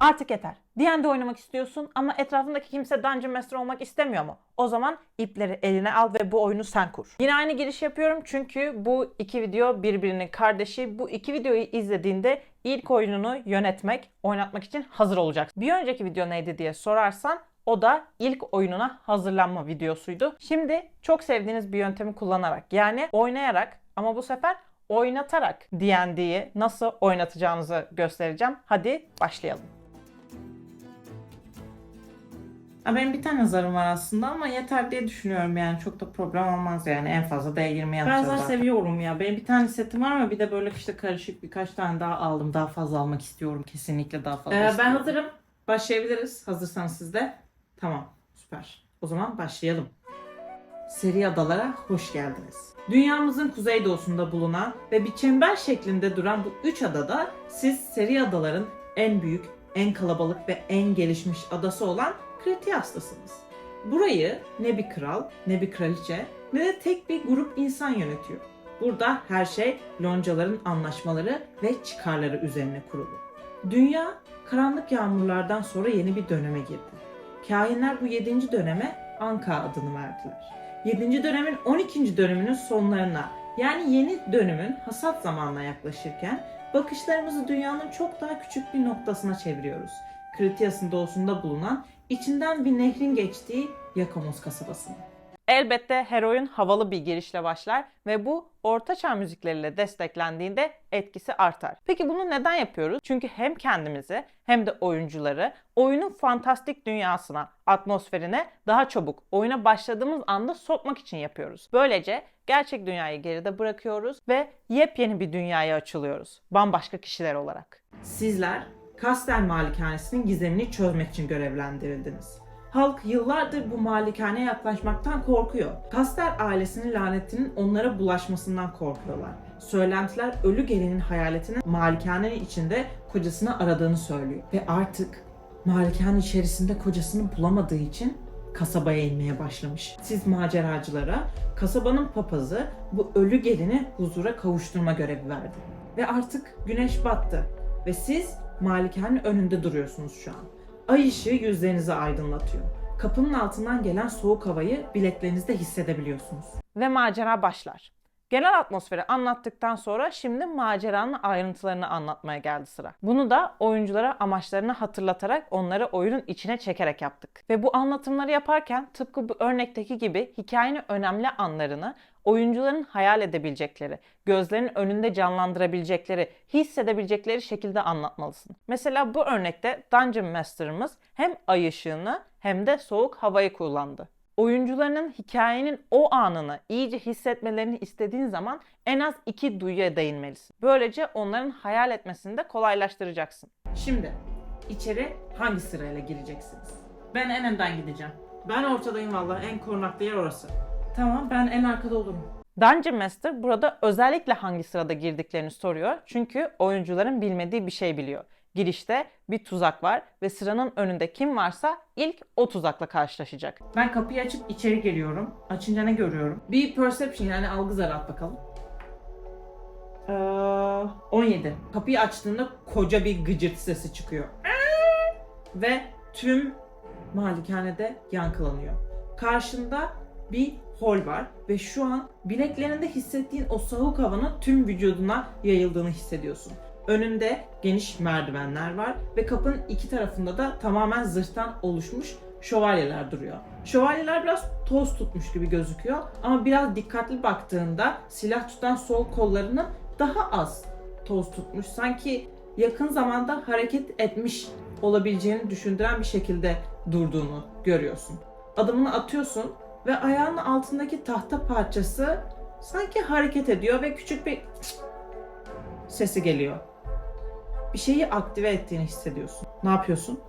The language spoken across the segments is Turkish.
Artık yeter. D&D oynamak istiyorsun ama etrafındaki kimse Dungeon Master olmak istemiyor mu? O zaman ipleri eline al ve bu oyunu sen kur. Yine aynı giriş yapıyorum çünkü bu iki video birbirinin kardeşi. Bu iki videoyu izlediğinde ilk oyununu yönetmek, oynatmak için hazır olacaksın. Bir önceki video neydi diye sorarsan o da ilk oyununa hazırlanma videosuydu. Şimdi çok sevdiğiniz bir yöntemi kullanarak yani oynayarak ama bu sefer oynatarak D&D'yi nasıl oynatacağınızı göstereceğim. Hadi başlayalım. Ha, Benim bir tane zarım var aslında ama yeter diye düşünüyorum yani. Çok da problem olmaz yani. En fazla D20 yapacağız Ben zar seviyorum ya. Benim bir tane setim var ama bir de böyle işte karışık birkaç tane daha aldım. Daha fazla almak istiyorum. Kesinlikle daha fazla Ee, ben istiyorum. hazırım. Başlayabiliriz. Hazırsanız siz de. Tamam. Süper. O zaman başlayalım. Seri adalara hoş geldiniz. Dünyamızın kuzeydoğusunda bulunan ve bir çember şeklinde duran bu üç adada siz seri adaların en büyük, en kalabalık ve en gelişmiş adası olan Kretias'tasınız. Burayı ne bir kral, ne bir kraliçe, ne de tek bir grup insan yönetiyor. Burada her şey loncaların anlaşmaları ve çıkarları üzerine kurulu. Dünya karanlık yağmurlardan sonra yeni bir döneme girdi. Kahinler bu 7. döneme Anka adını verdiler. 7. dönemin 12. döneminin sonlarına yani yeni dönümün hasat zamanına yaklaşırken bakışlarımızı dünyanın çok daha küçük bir noktasına çeviriyoruz. Kritias'ın doğusunda bulunan içinden bir nehrin geçtiği Yakamos kasabasına. Elbette her oyun havalı bir girişle başlar ve bu ortaçağ müzikleriyle desteklendiğinde etkisi artar. Peki bunu neden yapıyoruz? Çünkü hem kendimizi hem de oyuncuları oyunun fantastik dünyasına, atmosferine daha çabuk oyuna başladığımız anda sokmak için yapıyoruz. Böylece gerçek dünyayı geride bırakıyoruz ve yepyeni bir dünyaya açılıyoruz. Bambaşka kişiler olarak. Sizler Kastel Malikanesi'nin gizemini çözmek için görevlendirildiniz. Halk yıllardır bu malikaneye yaklaşmaktan korkuyor. Kastel ailesinin lanetinin onlara bulaşmasından korkuyorlar. Söylentiler ölü gelinin hayaletinin malikanenin içinde kocasını aradığını söylüyor. Ve artık malikane içerisinde kocasını bulamadığı için kasabaya inmeye başlamış. Siz maceracılara kasabanın papazı bu ölü gelini huzura kavuşturma görevi verdi. Ve artık güneş battı ve siz malikanenin önünde duruyorsunuz şu an. Ay ışığı yüzlerinizi aydınlatıyor. Kapının altından gelen soğuk havayı bileklerinizde hissedebiliyorsunuz. Ve macera başlar. Genel atmosferi anlattıktan sonra şimdi maceranın ayrıntılarını anlatmaya geldi sıra. Bunu da oyunculara amaçlarını hatırlatarak onları oyunun içine çekerek yaptık. Ve bu anlatımları yaparken tıpkı bu örnekteki gibi hikayenin önemli anlarını oyuncuların hayal edebilecekleri, gözlerinin önünde canlandırabilecekleri, hissedebilecekleri şekilde anlatmalısın. Mesela bu örnekte Dungeon Master'ımız hem ay ışığını hem de soğuk havayı kullandı oyuncularının hikayenin o anını iyice hissetmelerini istediğin zaman en az iki duyuya değinmelisin. Böylece onların hayal etmesini de kolaylaştıracaksın. Şimdi içeri hangi sırayla gireceksiniz? Ben en önden gideceğim. Ben ortadayım vallahi en korunaklı yer orası. Tamam ben en arkada olurum. Dungeon Master burada özellikle hangi sırada girdiklerini soruyor. Çünkü oyuncuların bilmediği bir şey biliyor. Girişte bir tuzak var ve sıranın önünde kim varsa ilk o tuzakla karşılaşacak. Ben kapıyı açıp içeri geliyorum. Açınca ne görüyorum? Bir perception yani algı zarı at bakalım. Ee, 17. Kapıyı açtığında koca bir gıcırt sesi çıkıyor. Ve tüm malikanede yankılanıyor. Karşında bir hol var ve şu an bileklerinde hissettiğin o soğuk havanın tüm vücuduna yayıldığını hissediyorsun. Önünde geniş merdivenler var ve kapının iki tarafında da tamamen zırhtan oluşmuş şövalyeler duruyor. Şövalyeler biraz toz tutmuş gibi gözüküyor ama biraz dikkatli baktığında silah tutan sol kollarının daha az toz tutmuş. Sanki yakın zamanda hareket etmiş olabileceğini düşündüren bir şekilde durduğunu görüyorsun. Adımını atıyorsun ve ayağının altındaki tahta parçası sanki hareket ediyor ve küçük bir sesi geliyor. Bir şeyi aktive ettiğini hissediyorsun. Ne yapıyorsun?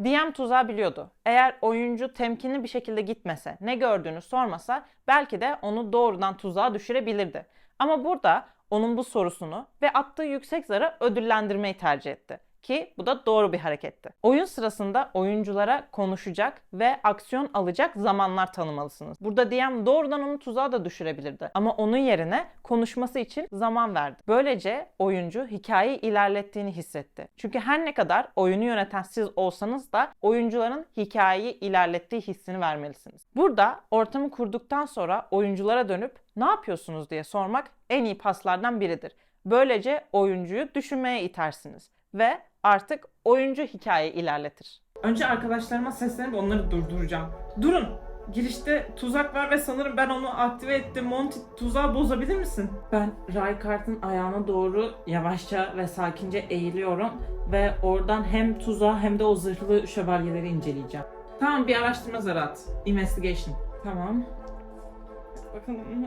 DM tuzağı biliyordu. Eğer oyuncu temkinli bir şekilde gitmese, ne gördüğünü sormasa belki de onu doğrudan tuzağa düşürebilirdi. Ama burada onun bu sorusunu ve attığı yüksek zara ödüllendirmeyi tercih etti. Ki bu da doğru bir hareketti. Oyun sırasında oyunculara konuşacak ve aksiyon alacak zamanlar tanımalısınız. Burada DM doğrudan onu tuzağa da düşürebilirdi ama onun yerine konuşması için zaman verdi. Böylece oyuncu hikayeyi ilerlettiğini hissetti. Çünkü her ne kadar oyunu yöneten siz olsanız da oyuncuların hikayeyi ilerlettiği hissini vermelisiniz. Burada ortamı kurduktan sonra oyunculara dönüp ne yapıyorsunuz diye sormak en iyi paslardan biridir. Böylece oyuncuyu düşünmeye itersiniz ve artık oyuncu hikayeyi ilerletir. Önce arkadaşlarıma seslenip onları durduracağım. Durun! Girişte tuzak var ve sanırım ben onu aktive ettim. Monty tuzağı bozabilir misin? Ben Raykart'ın ayağına doğru yavaşça ve sakince eğiliyorum ve oradan hem tuzağı hem de o zırhlı şövalyeleri inceleyeceğim. Tamam bir araştırma zarat. Investigation. Tamam. Bakalım.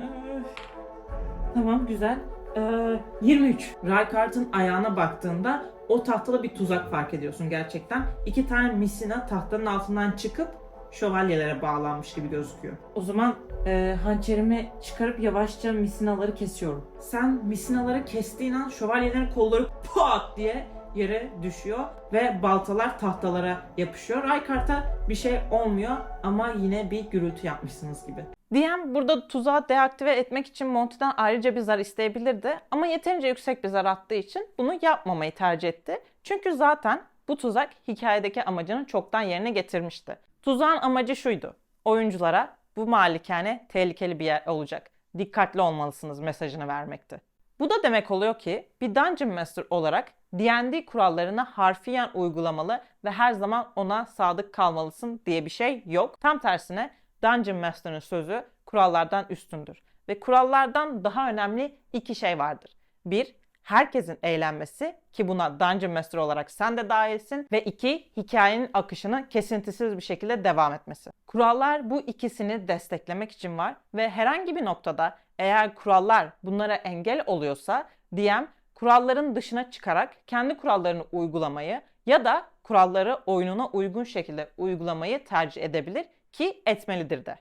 Tamam güzel. Ee, 23. Raykart'ın ayağına baktığında o tahtada bir tuzak fark ediyorsun gerçekten. İki tane misina tahtanın altından çıkıp şövalyelere bağlanmış gibi gözüküyor. O zaman e, hançerimi çıkarıp yavaşça misinaları kesiyorum. Sen misinaları kestiğin an şövalyelerin kolları pat diye yere düşüyor ve baltalar tahtalara yapışıyor. Raykart'a bir şey olmuyor ama yine bir gürültü yapmışsınız gibi. DM burada tuzağı deaktive etmek için Monty'den ayrıca bir zar isteyebilirdi ama yeterince yüksek bir zar attığı için bunu yapmamayı tercih etti. Çünkü zaten bu tuzak hikayedeki amacını çoktan yerine getirmişti. Tuzağın amacı şuydu. Oyunculara bu malikane tehlikeli bir yer olacak. Dikkatli olmalısınız mesajını vermekti. Bu da demek oluyor ki bir Dungeon Master olarak D&D kurallarını harfiyen uygulamalı ve her zaman ona sadık kalmalısın diye bir şey yok. Tam tersine Dungeon Master'ın sözü kurallardan üstündür. Ve kurallardan daha önemli iki şey vardır. Bir, herkesin eğlenmesi ki buna Dungeon Master olarak sen de dahilsin. Ve iki, hikayenin akışını kesintisiz bir şekilde devam etmesi. Kurallar bu ikisini desteklemek için var ve herhangi bir noktada eğer kurallar bunlara engel oluyorsa DM kuralların dışına çıkarak kendi kurallarını uygulamayı ya da kuralları oyununa uygun şekilde uygulamayı tercih edebilir ki etmelidir de.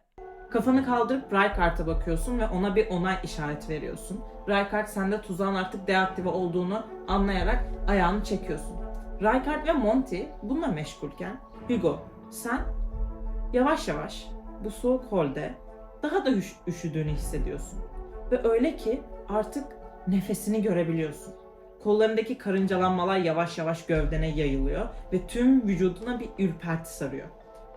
Kafanı kaldırıp Raykart'a bakıyorsun ve ona bir onay işareti veriyorsun. Raykart sende tuzağın artık deaktive olduğunu anlayarak ayağını çekiyorsun. Raykart ve Monty bununla meşgulken Hugo sen yavaş yavaş bu soğuk holde daha da üş- üşüdüğünü hissediyorsun. Ve öyle ki artık nefesini görebiliyorsun. Kollarındaki karıncalanmalar yavaş yavaş gövdene yayılıyor ve tüm vücuduna bir ürperti sarıyor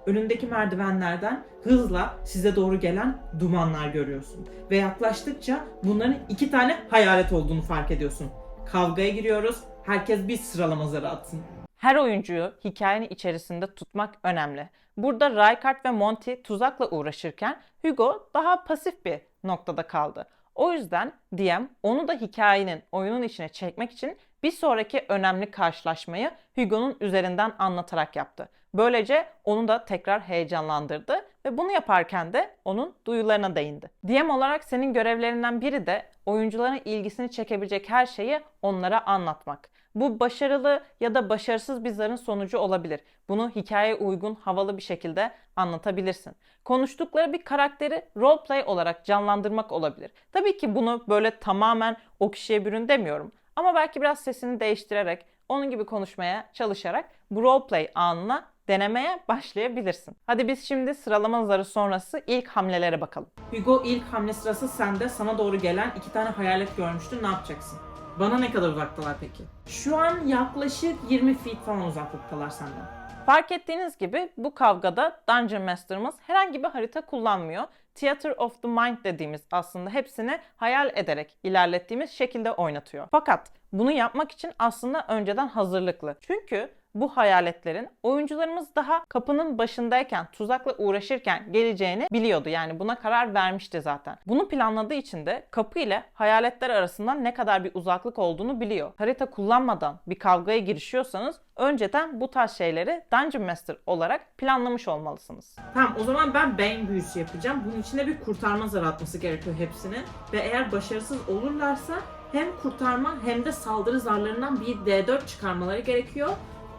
önündeki merdivenlerden hızla size doğru gelen dumanlar görüyorsun. Ve yaklaştıkça bunların iki tane hayalet olduğunu fark ediyorsun. Kavgaya giriyoruz. Herkes bir sıralama zarı atsın. Her oyuncuyu hikayenin içerisinde tutmak önemli. Burada Rykard ve Monty tuzakla uğraşırken Hugo daha pasif bir noktada kaldı. O yüzden DM onu da hikayenin oyunun içine çekmek için bir sonraki önemli karşılaşmayı Hugo'nun üzerinden anlatarak yaptı. Böylece onu da tekrar heyecanlandırdı ve bunu yaparken de onun duyularına değindi. DM olarak senin görevlerinden biri de oyuncuların ilgisini çekebilecek her şeyi onlara anlatmak. Bu başarılı ya da başarısız bir zarın sonucu olabilir. Bunu hikayeye uygun, havalı bir şekilde anlatabilirsin. Konuştukları bir karakteri roleplay olarak canlandırmak olabilir. Tabii ki bunu böyle tamamen o kişiye bürün demiyorum. Ama belki biraz sesini değiştirerek, onun gibi konuşmaya çalışarak bu roleplay anına denemeye başlayabilirsin. Hadi biz şimdi sıralama zarı sonrası ilk hamlelere bakalım. Hugo ilk hamle sırası sende. Sana doğru gelen iki tane hayalet görmüştün. Ne yapacaksın? Bana ne kadar uzaktalar peki? Şu an yaklaşık 20 feet falan uzaklıktalar senden. Fark ettiğiniz gibi bu kavgada Dungeon Master'ımız herhangi bir harita kullanmıyor. Theater of the Mind dediğimiz aslında hepsini hayal ederek ilerlettiğimiz şekilde oynatıyor. Fakat bunu yapmak için aslında önceden hazırlıklı. Çünkü bu hayaletlerin oyuncularımız daha kapının başındayken, tuzakla uğraşırken geleceğini biliyordu. Yani buna karar vermişti zaten. Bunu planladığı için de kapı ile hayaletler arasından ne kadar bir uzaklık olduğunu biliyor. Harita kullanmadan bir kavgaya girişiyorsanız önceden bu tarz şeyleri Dungeon Master olarak planlamış olmalısınız. Tamam o zaman ben Bane büyüsü yapacağım. Bunun içinde bir kurtarma zarı atması gerekiyor hepsinin. Ve eğer başarısız olurlarsa hem kurtarma hem de saldırı zarlarından bir D4 çıkarmaları gerekiyor.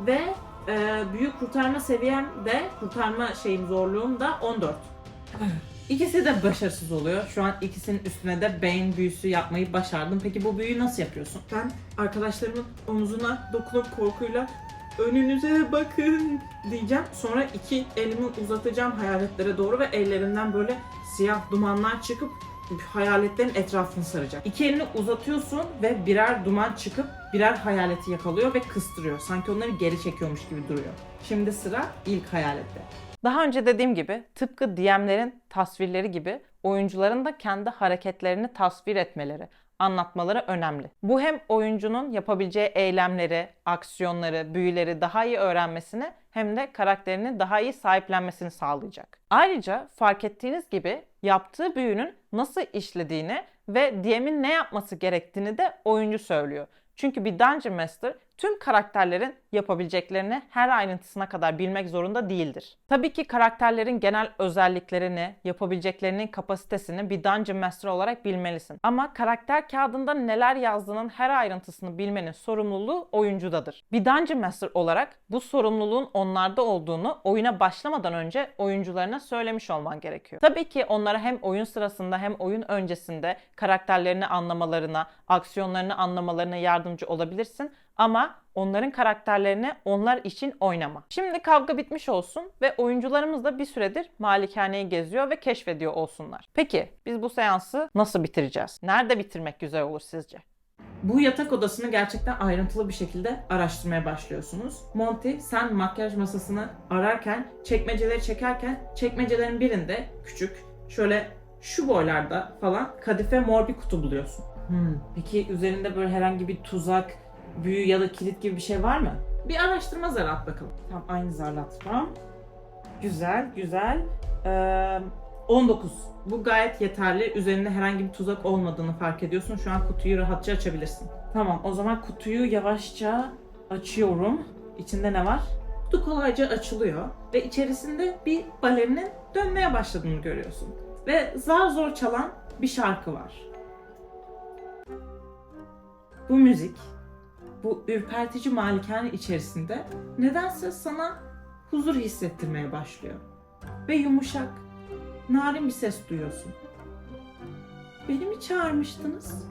Ve e, büyük kurtarma seviyem de kurtarma şeyim zorluğum da 14. İkisi de başarısız oluyor. Şu an ikisinin üstüne de beyin büyüsü yapmayı başardım. Peki bu büyüyü nasıl yapıyorsun? Ben arkadaşlarımın omzuna dokunup korkuyla önünüze bakın diyeceğim. Sonra iki elimi uzatacağım hayaletlere doğru ve ellerinden böyle siyah dumanlar çıkıp hayaletlerin etrafını saracak. İki elini uzatıyorsun ve birer duman çıkıp birer hayaleti yakalıyor ve kıstırıyor. Sanki onları geri çekiyormuş gibi duruyor. Şimdi sıra ilk hayalette. Daha önce dediğim gibi tıpkı DM'lerin tasvirleri gibi oyuncuların da kendi hareketlerini tasvir etmeleri, anlatmaları önemli. Bu hem oyuncunun yapabileceği eylemleri, aksiyonları, büyüleri daha iyi öğrenmesini hem de karakterini daha iyi sahiplenmesini sağlayacak. Ayrıca fark ettiğiniz gibi yaptığı büyünün nasıl işlediğini ve DM'in ne yapması gerektiğini de oyuncu söylüyor. Çünkü bir Dungeon Master tüm karakterlerin yapabileceklerini her ayrıntısına kadar bilmek zorunda değildir. Tabii ki karakterlerin genel özelliklerini, yapabileceklerinin kapasitesini bir Dungeon Master olarak bilmelisin. Ama karakter kağıdında neler yazdığının her ayrıntısını bilmenin sorumluluğu oyuncudadır. Bir Dungeon Master olarak bu sorumluluğun onlarda olduğunu oyuna başlamadan önce oyuncularına söylemiş olman gerekiyor. Tabii ki onlara hem oyun sırasında hem oyun öncesinde karakterlerini anlamalarına, aksiyonlarını anlamalarına yardımcı olabilirsin ama onların karakterlerini onlar için oynama. Şimdi kavga bitmiş olsun ve oyuncularımız da bir süredir malikaneyi geziyor ve keşfediyor olsunlar. Peki biz bu seansı nasıl bitireceğiz? Nerede bitirmek güzel olur sizce? Bu yatak odasını gerçekten ayrıntılı bir şekilde araştırmaya başlıyorsunuz. Monty sen makyaj masasını ararken, çekmeceleri çekerken çekmecelerin birinde küçük şöyle şu boylarda falan kadife mor bir kutu buluyorsun. Hmm, Peki üzerinde böyle herhangi bir tuzak, büyü ya da kilit gibi bir şey var mı? Bir araştırma zarı at bakalım. Tam aynı zarla atmam. Güzel, güzel. Ee, 19. Bu gayet yeterli. Üzerinde herhangi bir tuzak olmadığını fark ediyorsun. Şu an kutuyu rahatça açabilirsin. Tamam o zaman kutuyu yavaşça açıyorum. İçinde ne var? Kutu kolayca açılıyor ve içerisinde bir balerinin dönmeye başladığını görüyorsun. Ve zar zor çalan bir şarkı var. Bu müzik, bu ürpertici malikane içerisinde nedense sana huzur hissettirmeye başlıyor. Ve yumuşak, narin bir ses duyuyorsun. Beni mi çağırmıştınız?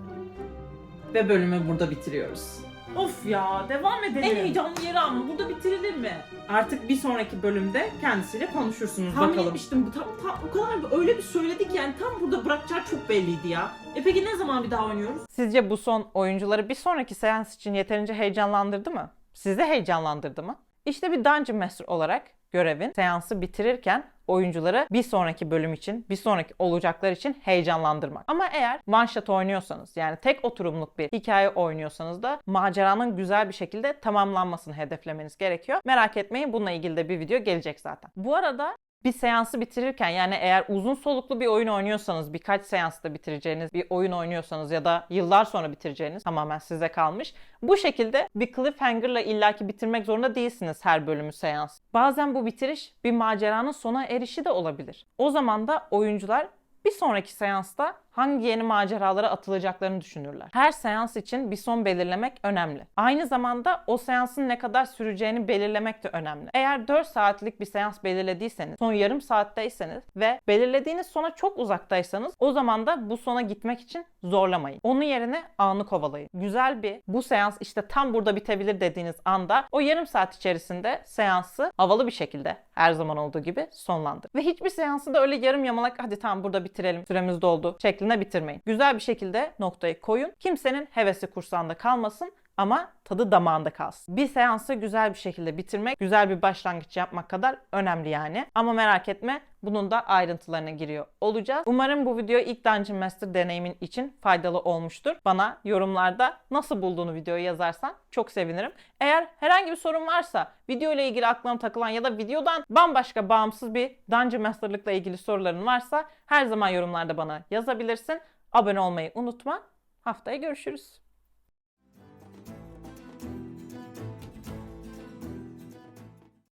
Ve bölümü burada bitiriyoruz. Of ya devam edelim. En heyecanlı yeri ama burada bitirilir mi? Artık bir sonraki bölümde kendisiyle konuşursunuz Tahmin bakalım. etmiştim bu tam, tam o kadar öyle bir söyledik yani tam burada bırakacağı çok belliydi ya. E peki ne zaman bir daha oynuyoruz? Sizce bu son oyuncuları bir sonraki seans için yeterince heyecanlandırdı mı? Sizi heyecanlandırdı mı? İşte bir Dungeon Master olarak görevin seansı bitirirken oyuncuları bir sonraki bölüm için, bir sonraki olacaklar için heyecanlandırmak. Ama eğer one shot oynuyorsanız yani tek oturumluk bir hikaye oynuyorsanız da maceranın güzel bir şekilde tamamlanmasını hedeflemeniz gerekiyor. Merak etmeyin bununla ilgili de bir video gelecek zaten. Bu arada bir seansı bitirirken yani eğer uzun soluklu bir oyun oynuyorsanız, birkaç seansta bitireceğiniz bir oyun oynuyorsanız ya da yıllar sonra bitireceğiniz tamamen size kalmış. Bu şekilde bir cliffhanger'la illaki bitirmek zorunda değilsiniz her bölümü seans. Bazen bu bitiriş bir maceranın sona erişi de olabilir. O zaman da oyuncular bir sonraki seansta hangi yeni maceralara atılacaklarını düşünürler. Her seans için bir son belirlemek önemli. Aynı zamanda o seansın ne kadar süreceğini belirlemek de önemli. Eğer 4 saatlik bir seans belirlediyseniz, son yarım saatteyseniz ve belirlediğiniz sona çok uzaktaysanız o zaman da bu sona gitmek için zorlamayın. Onun yerine anı kovalayın. Güzel bir bu seans işte tam burada bitebilir dediğiniz anda o yarım saat içerisinde seansı havalı bir şekilde her zaman olduğu gibi sonlandır. Ve hiçbir seansı da öyle yarım yamalak hadi tamam burada bitirelim süremiz doldu şeklinde bitirmeyin. Güzel bir şekilde noktayı koyun. Kimsenin hevesi kursağında kalmasın ama tadı damağında kalsın. Bir seansı güzel bir şekilde bitirmek, güzel bir başlangıç yapmak kadar önemli yani. Ama merak etme bunun da ayrıntılarına giriyor olacağız. Umarım bu video ilk Dungeon Master deneyimin için faydalı olmuştur. Bana yorumlarda nasıl bulduğunu videoyu yazarsan çok sevinirim. Eğer herhangi bir sorun varsa video ile ilgili aklına takılan ya da videodan bambaşka bağımsız bir Dungeon Master'lıkla ilgili soruların varsa her zaman yorumlarda bana yazabilirsin. Abone olmayı unutma. Haftaya görüşürüz.